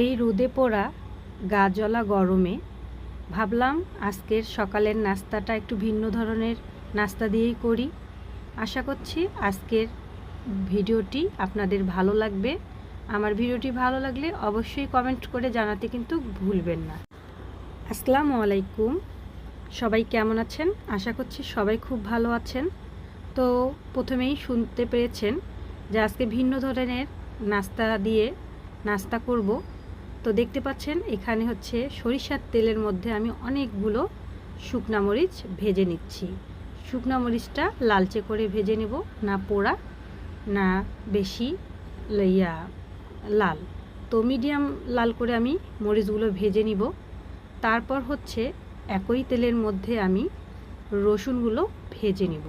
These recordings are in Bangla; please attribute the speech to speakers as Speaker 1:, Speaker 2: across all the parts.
Speaker 1: এই রোদে পোড়া গা জ্বলা গরমে ভাবলাম আজকের সকালের নাস্তাটা একটু ভিন্ন ধরনের নাস্তা দিয়েই করি। আশা করছি আজকের ভিডিওটি আপনাদের ভালো লাগবে। আমার ভিডিওটি ভালো লাগলে অবশ্যই কমেন্ট করে জানাতে কিন্তু ভুলবেন না। আসসালামু আলাইকুম। সবাই কেমন আছেন? আশা করছি সবাই খুব ভালো আছেন। তো প্রথমেই শুনতে পেরেছেন যে আজকে ভিন্ন ধরনের নাস্তা দিয়ে নাস্তা করব। তো দেখতে পাচ্ছেন, এখানে হচ্ছে সরিষার তেলের মধ্যে আমি অনেকগুলো শুকনা মরিচ ভেজে নিচ্ছি। শুকনা মরিচটা লালচে করে ভেজে নেব, না পোড়া, না বেশি ইয়া, লাল। তো মিডিয়াম লাল করে আমি মরিচগুলো ভেজে নিব। তারপর হচ্ছে একই তেলের মধ্যে আমি রসুনগুলো ভেজে নিব।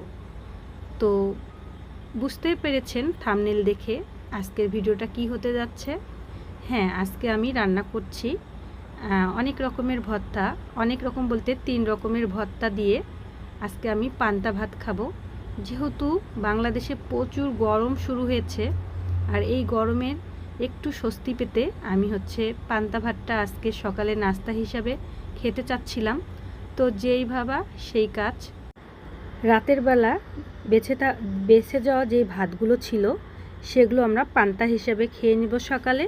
Speaker 1: তো বুঝতে পেরেছেন থামনেল দেখে আজকের ভিডিওটা কি হতে যাচ্ছে? হ্যাঁ আজকে আমি রান্না করছি অনেক রকমের ভর্তা, অনেক রকম বলতে তিন রকমের ভর্তা দিয়ে আজকে আমি পান্তা ভাত খাব। যেহেতু বাংলাদেশে প্রচুর গরম শুরু হয়েছে আর এই গরমের একটু স্বস্তি পেতে আমি হচ্ছে পান্তা ভাতটা আজকে সকালে নাস্তা হিসাবে খেতে চাচ্ছিলাম। তো যেই ভাবা সেই কাজ। রাতের বেলা বেছে থা, বেছে যাওয়া যে ভাতগুলো ছিল সেগুলো আমরা পান্তা হিসেবে খেয়ে নিব সকালে।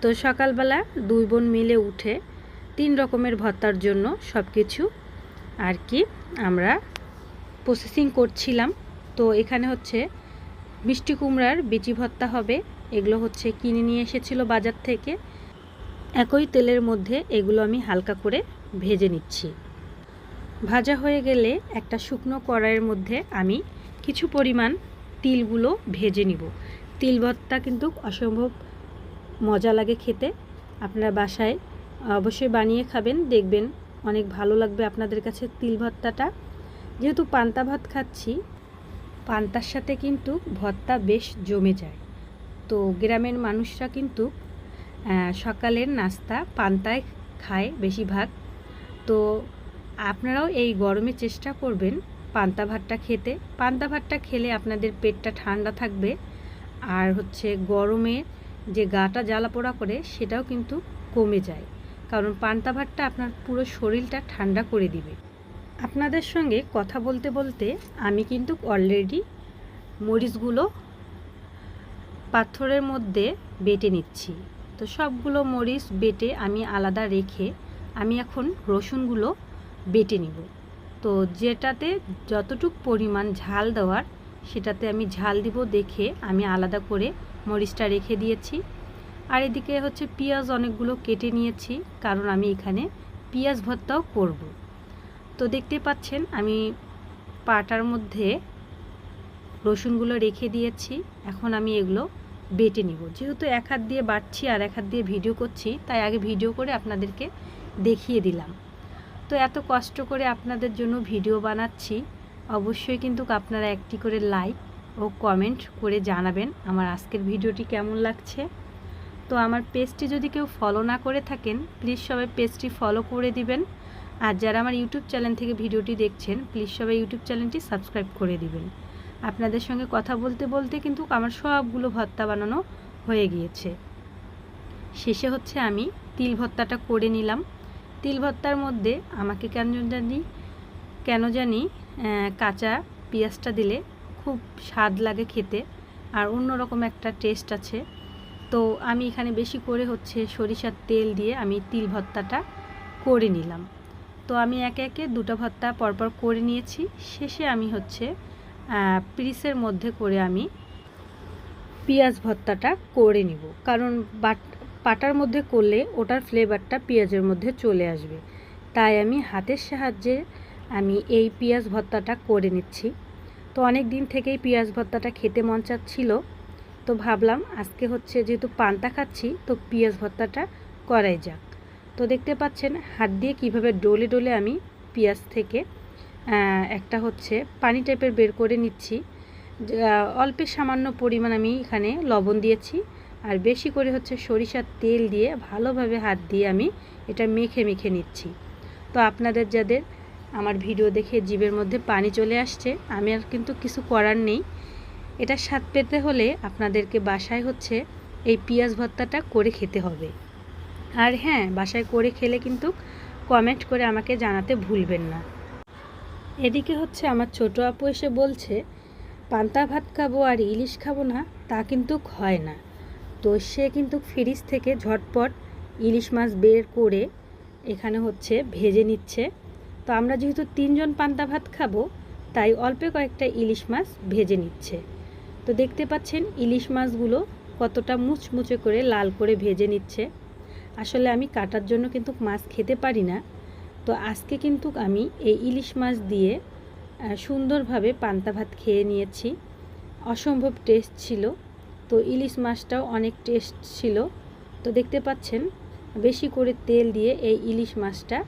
Speaker 1: তো সকালবেলা দুই বোন মিলে উঠে তিন রকমের ভর্তার জন্য সব কিছু আর কি আমরা প্রসেসিং করছিলাম। তো এখানে হচ্ছে মিষ্টি কুমড়ার বিচি ভর্তা হবে, এগুলো হচ্ছে কিনে নিয়ে এসেছিল বাজার থেকে। একই তেলের মধ্যে এগুলো আমি হালকা করে ভেজে নিচ্ছি। ভাজা হয়ে গেলে একটা শুকনো কড়াইয়ের মধ্যে আমি কিছু পরিমাণ তিলগুলো ভেজে নিব। তিল ভর্তা কিন্তু অসম্ভব মজা লাগে খেতে। আপনারা বাসায় অবশ্যই বানিয়ে খাবেন, দেখবেন অনেক ভালো লাগবে আপনাদের কাছে তিল ভর্তাটা। যেহেতু পান্তা ভাত খাচ্ছি, পান্তার সাথে কিন্তু ভর্তা বেশ জমে যায়। তো গ্রামের মানুষরা কিন্তু সকালের নাস্তা পান্তায় খায় বেশিরভাগ। তো আপনারাও এই গরমে চেষ্টা করবেন পান্তা ভাতটা খেতে। পান্তা ভাতটা খেলে আপনাদের পেটটা ঠান্ডা থাকবে। আর হচ্ছে গরমে যে গাটা জ্বালা পোড়া করে সেটাও কিন্তু কমে যায়। কারণ পান্তা ভাতটা আপনার পুরো শরীরটা ঠান্ডা করে দিবে। আপনাদের সঙ্গে কথা বলতে বলতে আমি কিন্তু অলরেডি মরিচগুলো পাথরের মধ্যে বেটে নিচ্ছি। তো সবগুলো মরিচ বেটে আমি আলাদা রেখে আমি এখন রসুনগুলো বেটে নিব। তো যেটাতে যতটুক পরিমাণ ঝাল দেওয়ার সেটাতে আমি ঝাল দিব দেখে আমি আলাদা করে মরিচটা রেখে দিয়েছি। আর এদিকে হচ্ছে পেঁয়াজ অনেকগুলো কেটে নিয়েছি, কারণ আমি এখানে পেঁয়াজ ভর্তাও করব। তো দেখতে পাচ্ছেন, আমি পাটার মধ্যে রসুনগুলো রেখে দিয়েছি, এখন আমি এগুলো বেটে নিব। যেহেতু এক হাত দিয়ে বাটছি আর এক হাত দিয়ে ভিডিও করছি, তাই আগে ভিডিও করে আপনাদেরকে দেখিয়ে দিলাম। তো এত কষ্ট করে আপনাদের জন্য ভিডিও বানাচ্ছি, অবশ্যই কিন্তু আপনারা একটি করে লাইক ও কমেন্ট করে জানাবেন আমার আজকের ভিডিওটি কেমন লাগছে। তো আমার পেজটি যদি কেউ ফলো না করে থাকেন প্লিজ সবাই পেজটি ফলো করে দিবেন। আর যারা আমার ইউটিউব চ্যানেল থেকে ভিডিওটি দেখছেন প্লিজ সবাই ইউটিউব চ্যানেলটি সাবস্ক্রাইব করে দিবেন। আপনাদের সঙ্গে কথা বলতে বলতে কিন্তু আমার সবগুলো ভর্তা বানানো হয়ে গিয়েছে। শেষে হচ্ছে আমি তিল ভর্তাটা করে নিলাম। তিল ভর্তার মধ্যে আমাকে কেন জানি কেন জানি কাঁচা পেঁয়াজটা দিলে খুব স্বাদ লাগে খেতে, আর অন্যরকম একটা টেস্ট আছে। তো আমি এখানে বেশি করে হচ্ছে সরিষার তেল দিয়ে আমি তিল ভর্তাটা করে নিলাম। তো আমি একে একে দুটো ভর্তা পরপর করে নিয়েছি। শেষে আমি হচ্ছে পিরিসের মধ্যে করে আমি পেঁয়াজ ভর্তাটা করে নিব। কারণ বাট পাটার মধ্যে করলে ওটার ফ্লেভারটা পেঁয়াজের মধ্যে চলে আসবে। তাই আমি হাতের সাহায্যে আমি এই পেঁয়াজ ভর্তাটা করে নিচ্ছি। তো অনেক দিন থেকেই পেঁয়াজ ভর্তাটা খেতে মন চাচ্ছিল। তো ভাবলাম আজকে হচ্ছে যেহেতু পান্তা খাচ্ছি, তো পেঁয়াজ ভর্তাটা করাই যাক। তো দেখতে পাচ্ছেন হাত দিয়ে কীভাবে ডলে ডলে আমি পেঁয়াজ থেকে একটা হচ্ছে পানি টাইপের বের করে নিচ্ছি। অল্পে সামান্য পরিমাণ আমি এখানে লবণ দিয়েছি আর বেশি করে হচ্ছে সরিষার তেল দিয়ে ভালোভাবে হাত দিয়ে আমি এটা মেখে মেখে নিচ্ছি। তো আপনাদের যাদের আমার ভিডিও দেখে জীবের মধ্যে পানি চলে আসছে। আমি আর কিন্তু কিছু করার নেই। এটা স্বাদ পেতে হলে আপনাদেরকে বাসায় হচ্ছে এই পেঁয়াজ ভর্তাটা করে খেতে হবে। আর হ্যাঁ বাসায় করে খেলে কিন্তু কমেন্ট করে আমাকে জানাতে ভুলবেন না। এদিকে হচ্ছে আমার ছোট আপু এসে বলছে, পান্তা ভাত খাব আর ইলিশ খাব না, তা কিন্তু হয় না। তো সে কিন্তু ফ্রিজ থেকে ঝটপট ইলিশ মাছ বের করে এখানে হচ্ছে ভেজে নিচ্ছে। তো আমরা যেহেতু তিনজন পান্তা ভাত খাব, তাই অল্পে কয়েকটা ইলিশ মাছ ভেজে নিচ্ছে। তো দেখতে পাচ্ছেন ইলিশ মাছগুলো কতটা মুচমুচে করে লাল করে ভেজে নিচ্ছে। আসলে আমি কাটার জন্য কিন্তু মাছ খেতে পারি না। তো আজকে কিন্তু আমি এই ইলিশ মাছ দিয়ে সুন্দরভাবে পান্তা ভাত খেয়ে নিয়েছি। অসম্ভব টেস্ট ছিল। তো ইলিশ মাছটাও অনেক টেস্ট ছিল। তো দেখতে পাচ্ছেন, বেশি করে তেল দিয়ে এই ইলিশ মাছটা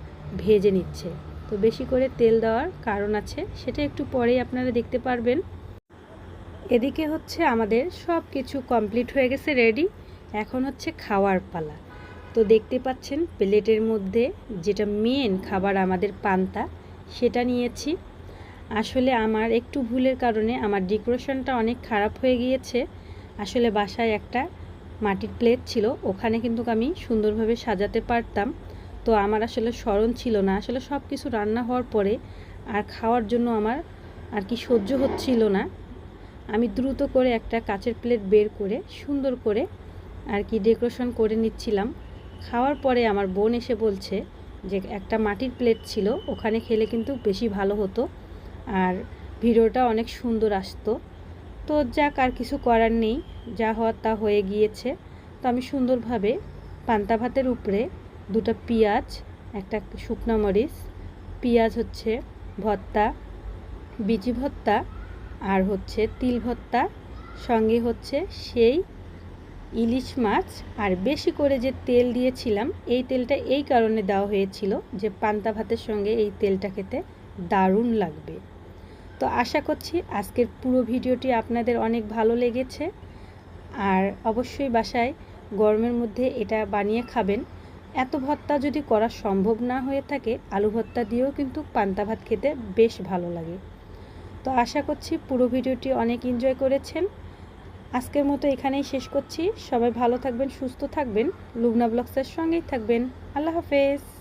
Speaker 1: ভেজে নিচ্ছে। তো বেশি করে তেল দেওয়ার কারণ আছে, সেটা একটু পরেই আপনারা দেখতে পারবেন। এদিকে হচ্ছে আমাদের সব কিছু কমপ্লিট হয়ে গেছে, রেডি। এখন হচ্ছে খাওয়ার পালা। তো দেখতে পাচ্ছেন, প্লেটের মধ্যে যেটা মেন খাবার আমাদের পান্তা, সেটা নিয়েছি। আসলে আমার একটু ভুলের কারণে আমার ডেকোরেশনটা অনেক খারাপ হয়ে গিয়েছে। আসলে বাসায় একটা মাটির প্লেট ছিল, ওখানে কিন্তু আমি সুন্দরভাবে সাজাতে পারতাম। তো আমার আসলে স্মরণ ছিল না। আসলে সব কিছু রান্না হওয়ার পরে আর খাওয়ার জন্য আমার আর কি সহ্য হচ্ছিল না। আমি দ্রুত করে একটা কাচের প্লেট বের করে, সুন্দর করে আর কি ডেকোরেশন করে নিচ্ছিলাম। খাওয়ার পরে আমার বোন এসে বলছে যে, একটা মাটির প্লেট ছিল, ওখানে খেলে কিন্তু বেশি ভালো হতো আর ভিডিওটা অনেক সুন্দর আসতো। তো যাক, আর কিছু করার নেই। যা হওয়ার তা হয়ে গিয়েছে। তো আমি সুন্দরভাবে পান্তা ভাতের উপরে দুটো পেঁয়াজ, একটা শুকনো মরিচ, পেঁয়াজ হচ্ছে ভর্তা, বিচি ভর্তা আর হচ্ছে তিল ভর্তা, সঙ্গে হচ্ছে সেই ইলিশ মাছ। আর বেশি করে যে তেল দিয়েছিলাম, এই তেলটা এই কারণে দেওয়া হয়েছিল যে পান্তা ভাতের সঙ্গে এই তেলটা খেতে দারুণ লাগবে। তো আশা করছি আজকের পুরো ভিডিওটি আপনাদের অনেক ভালো লেগেছে। আর অবশ্যই বাসায় গরমের মধ্যে এটা বানিয়ে খাবেন। এত ভর্তা যদি করা সম্ভব না হয়ে থাকে, আলু ভর্তা দিয়েও কিন্তু পান্তা ভাত খেতে বেশ ভালো লাগে। তো আশা করছি পুরো ভিডিওটি অনেক এনজয় করেছেন। আজকের মতো এখানেই শেষ করছি। সবাই ভালো থাকবেন, সুস্থ থাকবেন। লুগনা ব্লগসের সঙ্গেই থাকবেন। আল্লাহ হাফেজ।